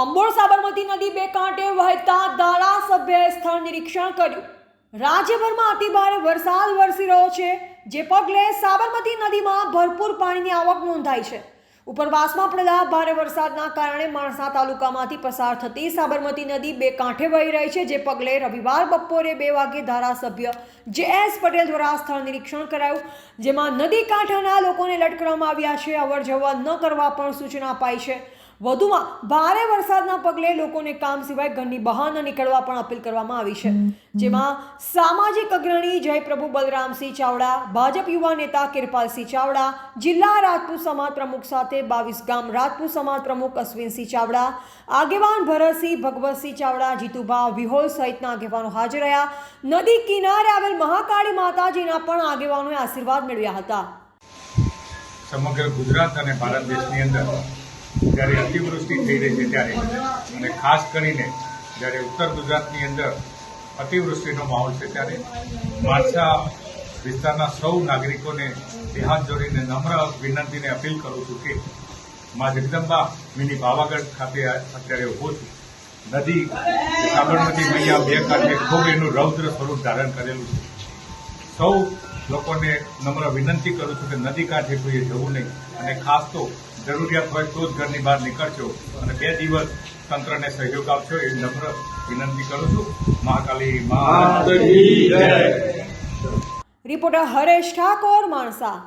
અંબોળ સાબરમતી નદી બે કાંઠે વહેતા ધારાસભ્યએ સ્થળ નિરીક્ષણ કર્યું. રાજ્યભરમાં અતિભારે વરસાદ વરસી રહ્યો છે, જે પગલે સાબરમતી નદીમાં ભરપૂર પાણીની આવક નોંધાઈ છે. ઉપરવાસમાં પડેલા ભારે વરસાદના કારણે માણસા તાલુકામાંથી પસાર થતી સાબરમતી નદી બે કાંઠે વહી રહી છે, જે પગલે રવિવાર બપોરે બે વાગે ધારાસભ્ય જે એસ પટેલ દ્વારા સ્થળ નિરીક્ષણ કરાયું. જેમાં નદી કાંઠાના લોકોને લટકવામાં આવ્યા છે અવર જવર ન કરવા પણ સૂચના અપાઈ છે. વધુમાં ભારે વરસાદના પગલે લોકોને કામ સિવાય ઘરની બહાર ન નીકળવા પણ અપીલ કરવામાં આવી છે. જેમાં સામાજિક અગ્રણી જયપ્રભુ બલરામસિંહ ચાવડા ભાજપ યુવા નેતા કિરપાલસિંહ ચાવડા જિલ્લા રાજપૂત સમાજ પ્રમુખ સાથે બાવીસ ગામ રાજપૂત સમાજ પ્રમુખ અશ્વિનસિંહ ચાવડા આગેવાન ભરતસિંહ ભગવતસિંહ ચાવડા જીતુભા વિહોલ સહિતના આગેવાનો હાજર રહ્યા. નદી કિનારે આવેલ મહાકાળી માતાજીના પણ આગેવાનોએ આશીર્વાદ મેળવ્યા હતા. સમગ્ર ગુજરાત અને ભારત દેશની અંદર જ્યારે અતિવૃષ્ટિ થઈ રહી છે ત્યારે. અને ખાસ કરીને જ્યારે ઉત્તર ગુજરાતની અંદર અતિવૃષ્ટિનો માહોલ છે ત્યારે માણસા વિસ્તારના સૌ નાગરિકોને બે જોડીને નમ્ર વિનંતીને અપીલ કરું છું કે મા જગદંબા મિની પાવાગઢ ખાતે અત્યારે ઊભો છું. નદી સાબરમતી મૈયા બે કાંઠે ખૂબ એનું રૌદ્ર સ્વરૂપ ધારણ કરેલું છે. સૌ લોકોને નમ્ર વિનંતી કરું છું કે નદી કાંઠે કોઈએ જવું નહીં. અને ખાસ તો જરૂરિયાત હોય તો જ ઘરની બહાર નીકળજો. અને બે દિવસ તંત્રને સહયોગ આપજો એ નમ્ર વિનંતી કરું છું. મહાકાલી મા રિપોર્ટર હરેશ ઠાકોર માણસા.